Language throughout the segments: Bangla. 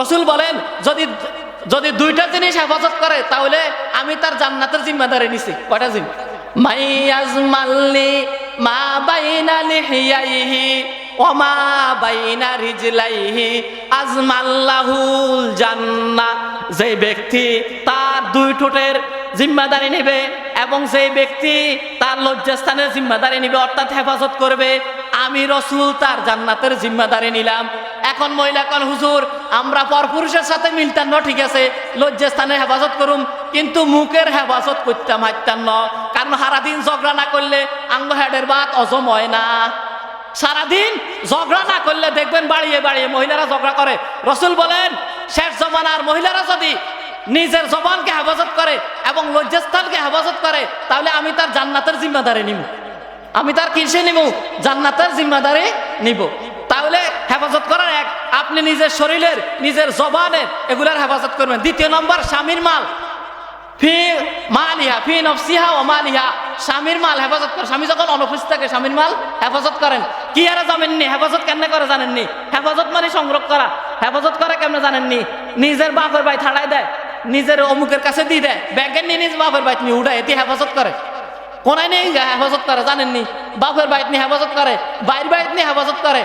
রসুল বলেন, যদি যদি দুইটা জিনিস হেফাজত করে, তাহলে আমি তার জান্নাতের জিম্মাদারি নিছি। কয়টা জিম মাল্লি মা যে ব্যক্তি তার দুই ঠোঁটের জিম্মাদারি নেবে এবং যে ব্যক্তি তার লজ্জাস্থানের জিম্মাদারি নেবে, অর্থাৎ হেফাজত করবে, আমি রসুল তার জান্নাতের জিম্মাদারি নিলাম। এখন মহিলা কন, হুজুর, আমরা পরপুরুষের সাথে মিলতাম না, ঠিক আছে? লজ্জাস্থানের হেফাজত করুম, কিন্তু মুখের হেফাজত করতাম হাইতাম না। কারণ সারাদিন ঝগড়া না করলে আঙ্গ হেডের বাত অজম হয় না। সারাদিন ঝগড়া না করলে দেখবেন বাড়িয়ে বাড়িয়ে মহিলারা ঝগড়া করে। রসুল বলেন, শেষ জমানার মহিলারা যদি নিজের জবানকে হেফাজত করে এবং লজ্জাস্থানকে হেফাজত করে, তাহলে আমি তার জান্নাতের জিম্মাদারি নিব। আমি তার কিসে নিব? জান্নাতের জিম্মাদারি নিব। তাহলে হেফাজত করার এক, আপনি নিজের শরীরের, নিজের জবানের এগুলার হেফাজত করবেন। দ্বিতীয় নম্বর, স্বামীর মাল। ফি মালিহা, ফি নফসিহা ও মালিহা। স্বামীর মাল হেফাজত করে। স্বামী যখন অনুপস্থিত থাকে, স্বামীর মাল হেফাজত করেন। কি আরে জানেননি? হেফাজত কেন করে জানেননি? হেফাজত মানে সংগ্রহ করা। হেফাজত করে কেমনে জানেননি? নিজের বাপের ভাই থাড়াই দেয়। নিজের অমুকের কাছে দিয়ে দেয়। ব্যাগের নিয়ে নিজ বাপের বাইক নিয়ে উঠায়। এটি হেফাজত করে। কোনায় নেই হেফাজত করে, জানেননি? বাপের বাইক নিয়ে হেফাজত করে। বাইর বাইক নিয়ে হেফাজত করে।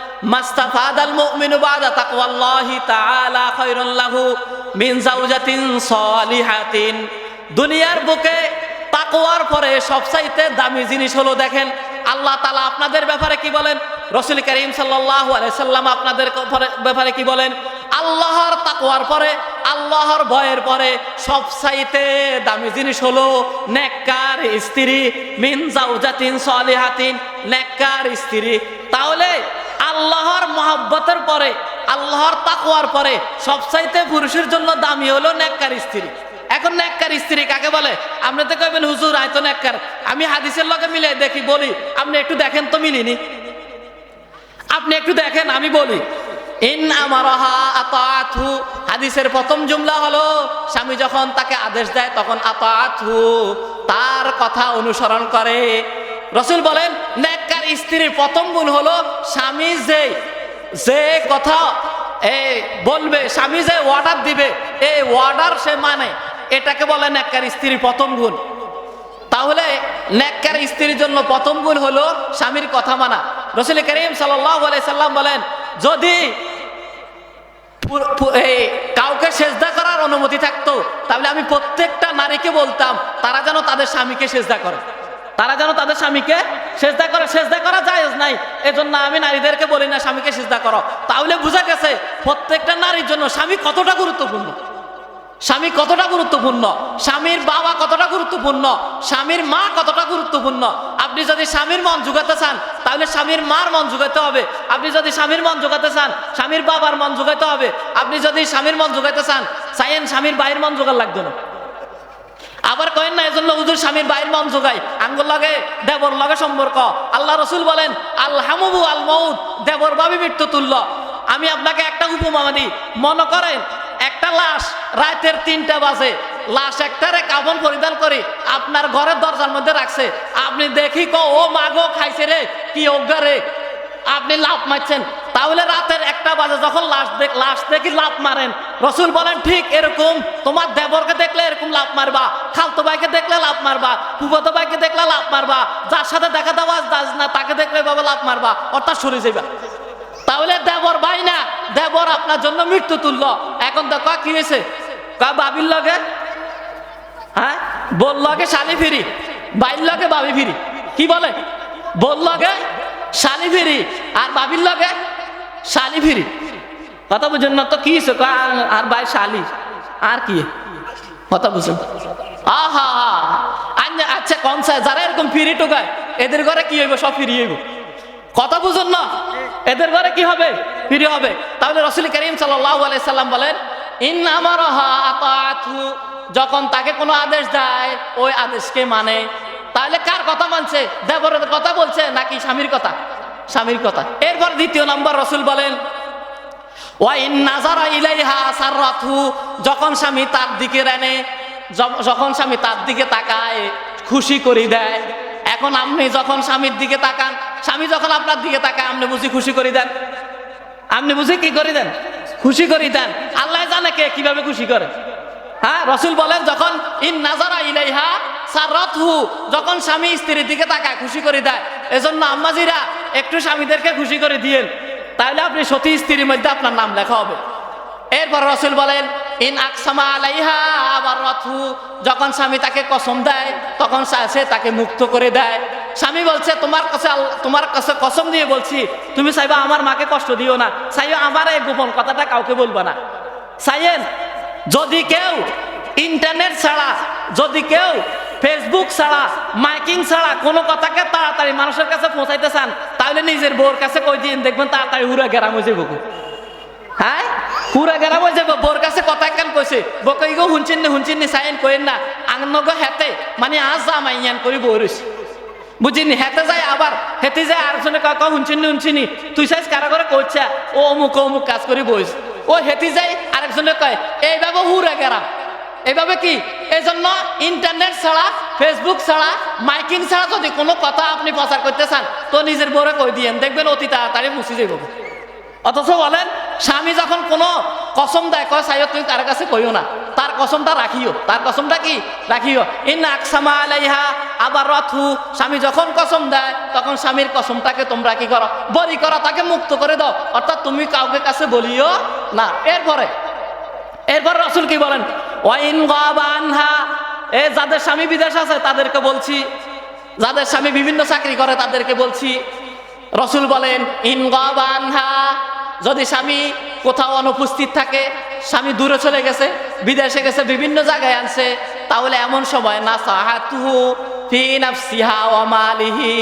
মাস্তাফাদাল মুমিনু বাদা তাকওয়াল্লাহি তাআলা খায়রুল লাহু মিন জাওজাতিন সালিহাতিন। দুনিয়ার বুকে তাকওয়ার পরে সবচাইতে দামি জিনিস হলো দেখেন, আল্লাহ তালা আপনাদের ব্যাপারে কি বলেন? রসুল করিম সাল্লাহ সাল্লাম আপনাদের ব্যাপারে- ব্যাপারে কি বলেন? আল্লাহর তাকওয়ার পরে, আল্লাহর ভয়ের পরে সবচাইতে দামি জিনিস হলো নেককার স্ত্রী মিন জাউজাতিন সলিহাতিন, নেককার স্ত্রী। তাহলে আল্লাহর মহব্বতের পরে, আল্লাহর তাকওয়ার পরে সবচাইতে পুরুষের জন্য দামি হলো নেককার স্ত্রী। এখন নেককার স্ত্রী কাকে বলে? আপনি তো কইবেন, হুজুর আয়তো নেককার। আমি হাদিসের লগে মিলে দেখি, বলি, আপনি একটু দেখেন তো মিলিনি। আপনি একটু দেখেন, আমি বলি, ইন হাদিসের প্রথম জুমলা হলো, স্বামী যখন তাকে আদেশ দেয়, তখন আতাআতহু তার কথা অনুসরণ করে। রসুল বলেন, নেককার স্ত্রীর প্রথম গুণ হলো স্বামী যে যে কথা এই বলবে, স্বামী যে অর্ডার দিবে এই অর্ডার সে মানে। এটাকে বলে নেককার স্ত্রীর প্রথম গুণ তাহলে নেককার স্ত্রীর জন্য প্রথম গুণ হলো স্বামীর কথা মানা। রসুল করিম সাল্লাম বলেন, যদি কাউকে সেজদা করার অনুমতি থাকতো, তাহলে আমি প্রত্যেকটা নারীকে বলতাম, তারা যেন তাদের স্বামীকে সেজদা করে। তারা যেন তাদের স্বামীকে সেজদা করে, সেজদা করা যায় নাই। এজন্য আমি নারীদেরকে বলি না, স্বামীকে সেজদা করো। তাহলে বোঝা গেছে প্রত্যেকটা নারীর জন্য স্বামী কতটা গুরুত্বপূর্ণ। স্বামী কতটা গুরুত্বপূর্ণ? স্বামীর বাবা কতটা গুরুত্বপূর্ণ? স্বামীর মা কতটা গুরুত্বপূর্ণ? আপনি যদি স্বামীর মন জোগাতে চান, তাহলে স্বামীর মার মন জোগাতে হবে। আপনি যদি স্বামীর মন জোগাতে চান, স্বামীর বাবার মন জোগাতে হবে। আপনি যদি স্বামীর মন জোগাতে চান, চাইয়েন স্বামীর বাইরের মন জোগার লাগতো না। আবার কয়েন না হুজুর স্বামীর বাইর মন জোগাই আঙ্গুল লাগে, দেবর লগে সম্পর্ক। আল্লাহ রসুল বলেন আল্লাহামুবু আল মৌদ দেবর ভাবি মৃত্যু তুল্য। আমি আপনাকে একটা উপমা দিই। মনে করেন, একটা লাশ রাতের তিনটা বাজে। লাশ একটারে কাপন পরিধান করে আপনার ঘরের দরজার মধ্যে রাখছে। আপনি দেখি ক, ও মাগো খাইছে রে, কি অজ্ঞা রে। আপনি লাভ মারছেন। তাহলে রাতের একটা বাজে, যখন লাশ দেখ লাশ দেখি লাভ মারেন রসুল বলেন, ঠিক এরকম, তোমার দেবরকে দেখলে এরকম লাভ মারবা, খালতো ভাইকে দেখলে লাভ মারবা, পুবতো ভাইকে দেখলে লাভ মারবা, যার সাথে দেখা দেওয়া যাস না, তাকে দেখলে বাবা লাভ মারবা, অর্থাৎ সরে যাবা তাহলে দেবর ভাই না, দেবর আপনার জন্য মৃত্যু তুলল এখন তো কা কি হয়েছে? কা বাবির লগে? হ্যাঁ? বল লগে শালি ফিরি, বাইর লগে বাবি ফিরি। কি বলে? বল লগে শালি ফিরি, আর বাবির লগে শালি ফিরি। কথা বুঝেন না তো কি আর ভাই শালি। আর কি? কথা বুঝেন। আহা! আচ্ছা আচ্ছা কোন যারা এরকম ফিরি টোকায় এদের ঘরে কি হইব? সব ফিরি হইব। কথা বুঝুন না? এদের ঘরে কি হবে? ফিরে হবে। তাহলে রসুল করিম সাল্লাম বলেন ইন আমার যখন তাকে কোনো আদেশ দেয়, ওই আদেশকে মানে। তাহলে কার কথা মানছে? দেবরের কথা বলছে নাকি স্বামীর কথা? স্বামীর কথা। এরপর দ্বিতীয় নম্বর রসুল বলেন নাজারা ইলাইহা যখন স্বামী তার দিকে রেনে যখন স্বামী তার দিকে তাকায়, খুশি করে দেয়। এখন আপনি যখন স্বামীর দিকে তাকান, স্বামী যখন আপনার দিকে তাকায়, আপনি বুঝি খুশি করে দেন? আপনি বুঝি কি করে দেন? খুশি করে দেন। আল্লাহ জানে কে কীভাবে খুশি করে। হ্যাঁ রসুল বলেন যখন ইন নাজারা ইলাইহা সাররাতহু যখন স্বামী স্ত্রীর দিকে তাকায়, খুশি করে দেয়। এজন্য আম্মাজিরা একটু স্বামীদেরকে খুশি করে দিয়েন। তাহলে আপনি সতী স্ত্রীর মধ্যে আপনার নাম লেখা হবে। এরপর রসুল বলেন, ইন আকসামা আলাইহা আবার রথু যখন স্বামী তাকে কসম দেয়, তখন সা- তাকে মুক্ত করে দেয়। স্বামী বলছে, তোমার কাছে তোমার কাছে কসম দিয়ে বলছি, তুমি চাইবা আমার মাকে কষ্ট দিও না। চাইবা আমার এই গোপন কথাটা কাউকে বলবা না। চাইয়েন যদি কেউ ইন্টারনেট ছাড়া, যদি কেউ ফেসবুক ছাড়া, মাইকিং ছাড়া কোনো কথাকে তাড়াতাড়ি মানুষের কাছে পৌঁছাইতে চান তাহলে নিজের বউর কাছে কই দিন দেখবেন তাড়াতাড়ি হুরা গেরাম হয়ে যাব হ্যাঁ? পুরা গেরাম হয়ে যাব বোর কাছে কথা কেন কইছে বকে গো হুনচিন নি হুনচিন নি, সাইন কইন না আঙ্গ হেতে মানে আজ যা মাইয়ান করি বইরিস বুঝিনি হেতে যায় আবার, হেতে যায় আর জনে কাকা হুনচিনি হুনচিনি তুই সাইজ কারা করে কইছা, ও অমুক অমুক কাজ করি বইস। ও হেতি যায় আরেকজনে কয় এইভাবে হুরা গেরাম। এভাবে কি? এই জন্য ইন্টারনেট ছাড়া ফেসবুক ছাড়া মাইকিং ছাড়া যদি কোনো কথা আপনি প্রচার করতে চান, তো নিজের বউরে কই দিয়েন? দেখবেন অতি তাড়াতাড়ি মুছি যাইব। অথচ বলেন, স্বামী যখন কোনো কসম দেয়, কয় সাইয় তুমি তার কাছে কইও না? তার কসমটা রাখিও। তার কসমটা কি? রাখিও। ইন আকসামা আলাইহা আবার রথু স্বামী যখন কসম দেয়, তখন স্বামীর কসমটাকে তোমরা কি করো? বলি করো, তাকে মুক্ত করে দাও। অর্থাৎ তুমি কাউকে কাছে বলিও না। এরপরে এরপর রসুল কি বলেন? ওয়াইন গাবানহা এ যাদের স্বামী বিদেশ আছে, তাদেরকে বলছি। যাদের স্বামী বিভিন্ন চাকরি করে, তাদেরকে বলছি। রসুল বলেন, ইন গাবানহা যদি স্বামী কোথাও অনুপস্থিত থাকে, স্বামী দূরে চলে গেছে, বিদেশে গেছে, বিভিন্ন জায়গায় আনছে, তাহলে এমন সময় না সাহাতুহু ফি নাফসিহা ওয়া মালিহি।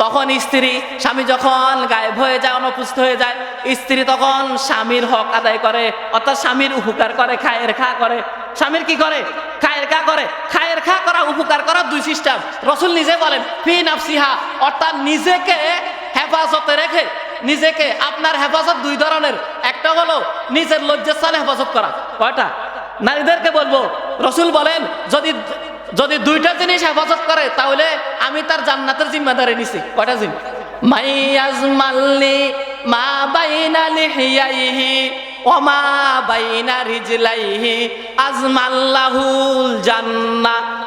তখন স্ত্রী, স্বামী যখন গায়েব হয়ে যায়, অনুপস্থিত হয়ে যায়, স্ত্রী তখন স্বামীর হক আদায় করে, অর্থাৎ স্বামীর উপকার করে, খায়ের খা করে। স্বামীর কি করে? খায়ের খা করে। খায়ের খা করা, উপকার করা দুই সিস্টেম। রসুল নিজে বলেন, ফি নাফসিহা অর্থাৎ নিজেকে হেফাজতে রেখে, নিজেকে আপনার হেফাজত দুই ধরনের। একটা হলো নিজের লজ্জাস্থানে হেফাজত করা। কয়টা? নারীদেরকে বলব, রসুল বলেন, যদি যদি দুইটা জিনিস হেফাজত করে, তাহলে আমি তার জান্নাতের জিম্মাদারি নিছি। কয়টা জিন? মাল্লি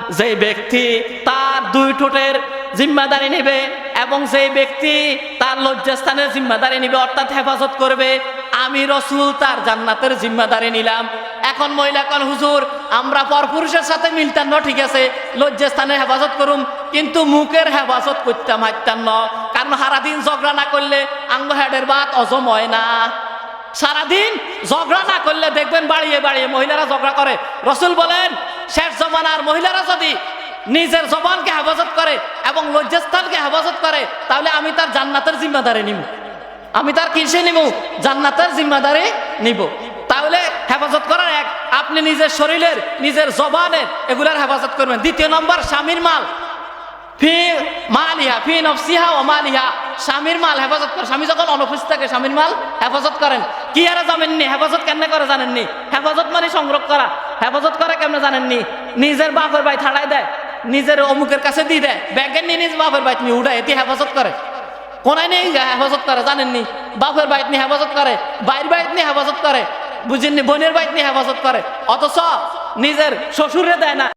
যে ব্যক্তি তার দুই ঠোঁটের জিম্মাদারি নেবে এবং সেই ব্যক্তি তার লজ্জাস্থানের জিম্মাদারি নিবে, অর্থাৎ হেফাজত করবে, আমি রসুল তার জান্নাতের জিম্মাদারি নিলাম। এখন মহিলা কন, হুজুর আমরা পরপুরুষের সাথে মিলতাম না, ঠিক আছে লজ্জাস্থানের হেফাজত করুম, কিন্তু মুখের হেফাজত করতাম হাইতাম না। কারণ সারাদিন ঝগড়া না করলে আঙ্গ হেডের বাত অজম হয় না। সারাদিন ঝগড়া না করলে দেখবেন বাড়িয়ে বাড়িয়ে মহিলারা ঝগড়া করে। রসুল বলেন, শেষ জমানার মহিলারা যদি নিজের জবানকে হেফাজত করে এবং লজ্জাস্থানকে হেফাজত করে, তাহলে আমি তার জান্নাতের জিম্মাদারি নিব। আমি তার কিসে নিব? জান্নাতের জিম্মাদারি নিব তাহলে হেফাজত করার এক আপনি নিজের শরীরের, নিজের জবানের এগুলার হেফাজত করবেন। দ্বিতীয় নম্বর, স্বামীর মাল। ফি মালিহা, ফি নফসিহা ও মালিহা। স্বামীর মাল হেফাজত করে। স্বামী যখন অনুপস্থিত থাকে, স্বামীর মাল হেফাজত করেন। কি আরে জানেননি? হেফাজত কেমনে করে জানেননি? হেফাজত মানে সংগ্রহ করা। হেফাজত করে কেমনে জানেননি? নিজের বাপের ভাই থাড়াই দেয়। নিজের অমুকের কাছে দিয়ে দেয়। ব্যাগের নিয়ে নিজ বাপের বাইত নিয়ে উঠায় এটি হেফাজত করে। কোনায় নেই হেফাজত করে, জানেননি? বাপের বাইত নিয়ে হেফাজত করে। বাইর বাইত নিয়ে হেফাজত করে। বুঝেননি বোনের বাইক নিয়ে হেফাজত করে। অথচ নিজের শ্বশুরে দেয় না।